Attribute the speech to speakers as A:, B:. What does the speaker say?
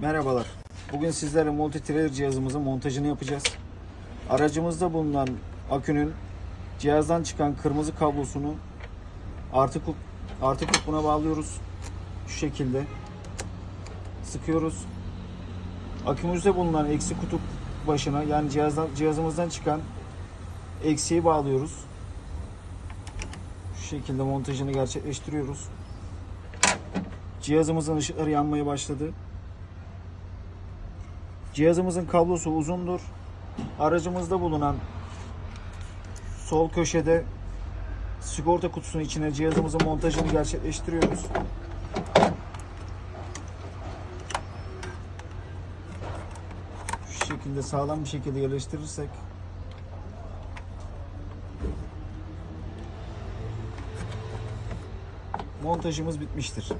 A: Merhabalar. Bugün sizlere multi trailer cihazımızın montajını yapacağız. Aracımızda bulunan akünün cihazdan çıkan kırmızı kablosunu artı kup artı kupuna bağlıyoruz. Şu şekilde sıkıyoruz. Akümüzde bulunan eksi kutup başına yani cihazdan cihazımızdan çıkan eksiği bağlıyoruz. Şu şekilde montajını gerçekleştiriyoruz. Cihazımızın ışıkları yanmaya başladı. Cihazımızın kablosu uzundur. Aracımızda bulunan sol köşede sigorta kutusunun içine cihazımızın montajını gerçekleştiriyoruz. Şu şekilde sağlam bir şekilde yerleştirirsek montajımız bitmiştir.